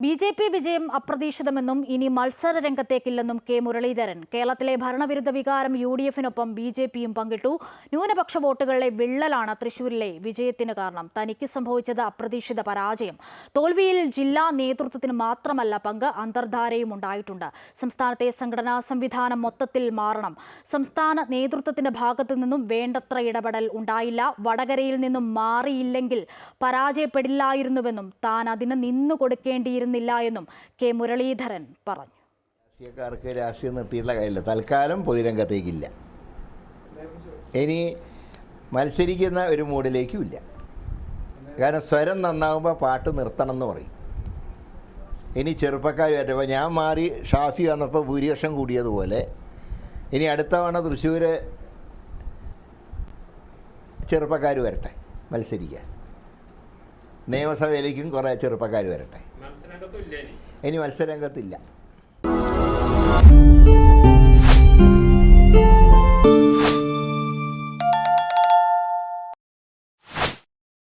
B J P വിജയം അപ്രതീക്ഷിതമെന്നും ഇനി മത്സര രംഗത്തേക്കില്ലെന്നും കെ മുരളീധരൻ. കേരളത്തിലെ ഭരണവിരുദ്ധ വികാരം യു ഡി എഫിനൊപ്പം ബി ജെ പിയും പങ്കിട്ടു. ന്യൂനപക്ഷ വോട്ടുകളിലെ വിള്ളലാണ് തൃശൂരിലെ വിജയത്തിന് കാരണം. തനിക്ക് സംഭവിച്ചത് അപ്രതീക്ഷിത പരാജയം. തോൽവിയിൽ ജില്ലാ നേതൃത്വത്തിന് മാത്രമല്ല പങ്ക് അന്തർധാരയും ഉണ്ടായിട്ടുണ്ട്. സംസ്ഥാനത്തെ സംഘടനാ സംവിധാനം മൊത്തത്തിൽ മാറണം. സംസ്ഥാന നേതൃത്വത്തിന്റെ ഭാഗത്തു നിന്നും വേണ്ടത്ര ഇടപെടൽ ഉണ്ടായില്ല. വടകരയിൽ നിന്നും മാറിയില്ലെങ്കിൽ പരാജയപ്പെടില്ലായിരുന്നുവെന്നും താൻ അതിന് നിന്നു കൊടുക്കേണ്ടിയിരുന്നില്ല എന്നും കെ മുരളീധരൻ പറഞ്ഞു. രാഷ്ട്രീയക്കാർക്ക് രാഷ്ട്രീയം നിർത്തിയിട്ടുള്ള കാര്യമില്ല. തൽക്കാലം പൊതുരംഗത്തേക്കില്ല. ഇനി മത്സരിക്കുന്ന ഒരു മൂഡിലേക്കും ഇല്ല. കാരണം സ്വരം നന്നാകുമ്പോൾ പാട്ട് നിർത്തണം എന്ന് പറയും. ഇനി ചെറുപ്പക്കാർ വരുമ്പോൾ ഞാൻ മാറി ഷാഫി വന്നപ്പോൾ ഭൂരിപക്ഷം കൂടിയതുപോലെ ഇനി അടുത്ത തവണ തൃശ്ശൂർ ചെറുപ്പക്കാർ വരട്ടെ മത്സരിക്കാൻ. നിയമസഭയിലേക്കും കുറേ ചെറുപ്പക്കാർ വരട്ടെ? ഇനി മത്സരരംഗത്തില്ല.